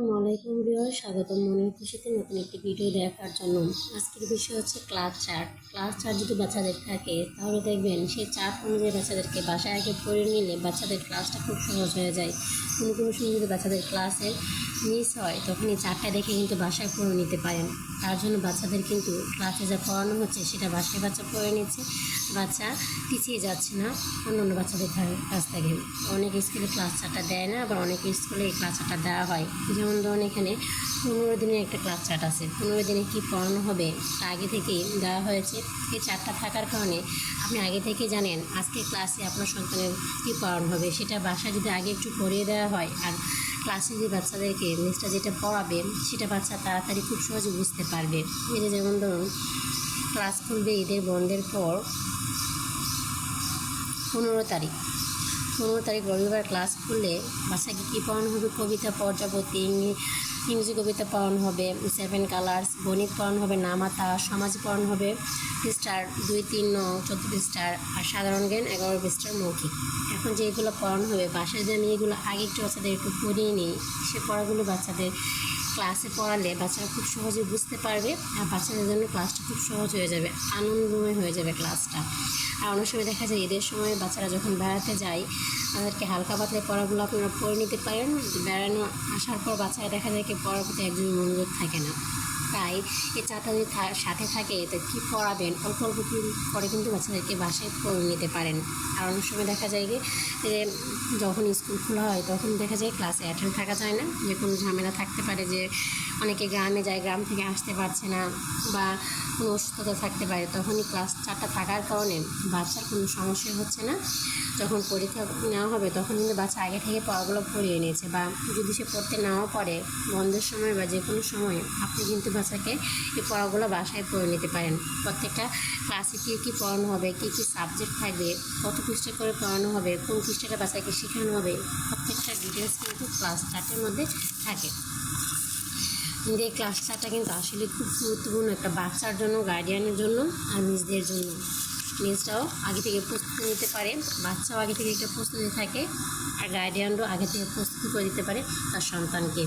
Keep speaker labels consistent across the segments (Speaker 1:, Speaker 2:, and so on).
Speaker 1: আসসালামাইকুম ভিউয়ার স্বাগতম মনের খুশিতে নতুন একটি ভিডিও দেখার জন্য। আজকের বিষয় হচ্ছে ক্লাস চার্ট ক্লাস চার্ট যদি বাচ্চাদের থাকে, তাহলে দেখবেন সেই চার্ট অনুযায়ী বাচ্চাদেরকে বাসায় আগে পড়ে নিলে বাচ্চাদের ক্লাসটা খুব সহজ হয়ে যায়। কোনো কোনো সময় যদি বাচ্চাদের ক্লাসে মিস হয়, তখন এই চার্টটা দেখে কিন্তু বাসায় পড়ে নিতে পারেন। তার জন্য বাচ্চাদের কিন্তু ক্লাসে যা পড়ানো হচ্ছে, সেটা বাসায় বাচ্চা পড়ে নিচ্ছে। বাচ্চা পিছিয়ে যাচ্ছে না। অন্য অন্য বাচ্চাদের কাছ থেকে অনেক স্কুলে ক্লাস চার্টটা দেয় না, আবার অনেক স্কুলে এই ক্লাস চার্টটা দেওয়া হয়। যেমন ধরুন এখানে পনেরো দিনের একটা ক্লাস চার্ট আছে। পনেরো দিনে কী পড়ানো হবে? তা আগে থেকেই দেওয়া হয়েছে। এই চার্টটা থাকার কারণে আপনি আগে থেকেই জানেন আজকে ক্লাসে আপনার সন্তানের কী পড়ানো হবে। সেটা বাসায় যদি আগে একটু পড়িয়ে দেওয়া হয়, আর ক্লাসে যে বাচ্চাদেরকে মিসটা যেটা পড়াবে, সেটা বাচ্চা তাড়াতাড়ি খুব সহজে বুঝতে পারবে। যে যেমন ধরুন, ক্লাস খুলবে ঈদের বন্ধের পর পনেরো তারিখ। পনেরো তারিখ রবিবার ক্লাস খুললে বাচ্চাকে কী পড়ানো হবে? কবিতা পর্যাবতী ইং- ইংরেজি কবিতা পড়ানো হবে সেভেন কালার্স গণিত পড়ানো হবে, নামাতা, সমাজ পড়ানো হবে পৃষ্ঠার দুই, তিন, ন চোদ্দ পৃষ্ঠার আর সাধারণ জ্ঞান, এগারো পৃষ্ঠার মৌখিক। এখন যে এগুলো পড়ানো হবে, বাসায় যে আমি এগুলো আগে একটু বাচ্চাদের একটু পড়িয়ে নিই, সে পড়াগুলো বাচ্চাদের ক্লাসে পড়ালে বাচ্চারা খুব সহজে বুঝতে পারবে আর বাচ্চাদের জন্য ক্লাসটা খুব সহজ হয়ে যাবে, আনন্দময় হয়ে যাবে ক্লাসটা আর অনেক সময় দেখা যায় ঈদের সময় বাচ্চারা যখন বেড়াতে যায়, তাদেরকে হালকা পাতলে পড়াগুলো আপনারা পড়ে নিতে পারেন। বেড়ানো আসার পর বাচ্চারা দেখা যায় কি পড়ার প্রতি একজন মনোযোগ থাকে না। তাই এ চাটা যদি সাথে থাকে তো কী পড়াবেন? অল্প অল্প পরে কিন্তু বাচ্চাদেরকে বাসায় পড়ে নিতে পারেন। আর অনেক সময় দেখা যায় যে যখন স্কুল খোলা হয়, তখন দেখা যায় ক্লাসে অ্যাটেন্ড থাকা যায় না। যে কোনো ঝামেলা থাকতে পারে যে অনেকে গ্রামে যায়, গ্রাম থেকে আসতে পারছে না বা কোনো অসুস্থতা থাকতে পারে, তখনই ক্লাস চারটা থাকার কারণে বাচ্চার কোনো সমস্যা হচ্ছে না। যখন পরীক্ষা নেওয়া হবে, তখন কিন্তু বাচ্চা আগে থেকে পড়াগুলো পড়িয়ে নিয়েছে বা যদি সে পড়তে নাও পারে, বন্ধের সময় বা যে কোনো সময় আপনি কিন্তু বাচ্চাকে এই পড়াগুলো বাসায় পড়ে নিতে পারেন। প্রত্যেকটা ক্লাসে কী কী পড়ানো হবে, কী কী সাবজেক্ট থাকবে, কত পৃষ্ঠা করে পড়ানো হবে, কোন পৃষ্ঠাটা বাচ্চাকে শেখানো হবে, প্রত্যেকটা ডিটেলস কিন্তু ক্লাস চার্টের মধ্যে থাকে। কিন্তু এই ক্লাস কিন্তু আসলে খুব গুরুত্বপূর্ণ একটা বাচ্চার জন্য গার্ডিয়ানের জন্য আর মিসদের জন্য। মিসটাও আগে থেকে প্রস্তুতি নিতে পারে, বাচ্চাও আগে থেকে একটা প্রস্তুতি থাকে, আর গার্ডিয়ানরাও আগে থেকে প্রস্তুতি করে দিতে পারে তার সন্তানকে।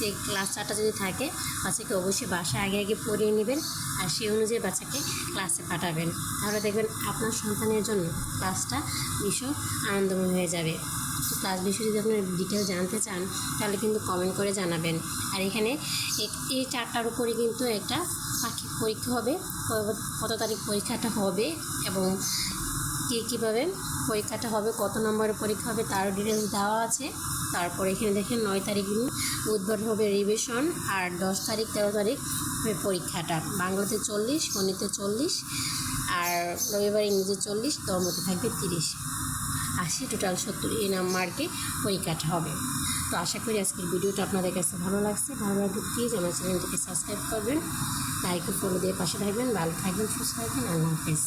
Speaker 1: এই ক্লাস চারটা যদি থাকে, বাচ্চাকে অবশ্যই বাসায় আগে আগে পড়িয়ে নেবেন আর সেই অনুযায়ী বাচ্চাকে ক্লাসে পাঠাবেন। তাহলে দেখবেন আপনার সন্তানের জন্য ক্লাসটা ভীষণ আনন্দময় হয়ে যাবে। ক্লাস বিষয়ে যদি আপনার ডিটেল জানতে চান, তাহলে কিন্তু কমেন্ট করে জানাবেন। আর এখানে এক- এই চারটার উপরে কিন্তু একটা পাখি পরীক্ষা হবে। কত তারিখ পরীক্ষাটা হবে এবং কী, কীভাবে পরীক্ষাটা হবে, কত নম্বরের পরীক্ষা হবে তার ডিটেলস দেওয়া আছে। তারপর এখানে দেখেন নয় তারিখ বুধবার হবে রিভিশন আর দশ তারিখ, তেরো তারিখ পরীক্ষাটা। বাংলাতে চল্লিশ, গণিতে চল্লিশ আর রবিবার ইংরেজি চল্লিশ ধর্মতে থাকবে তিরিশ। আশি টোটাল সত্তর এই নাম্বারকে পরীক্ষাটা হবে। তো আশা করি আজকের ভিডিওটা আপনাদের কাছে ভালো লাগছে। ভালো লাগলে প্লিজ আমার চ্যানেলটিকে সাবস্ক্রাইব করবেন লাইক ফলো দিয়ে পাশে থাকবেন, ভালো থাকবেন, সুস্থ থাকবেন, আল্লাহ হাফেজ।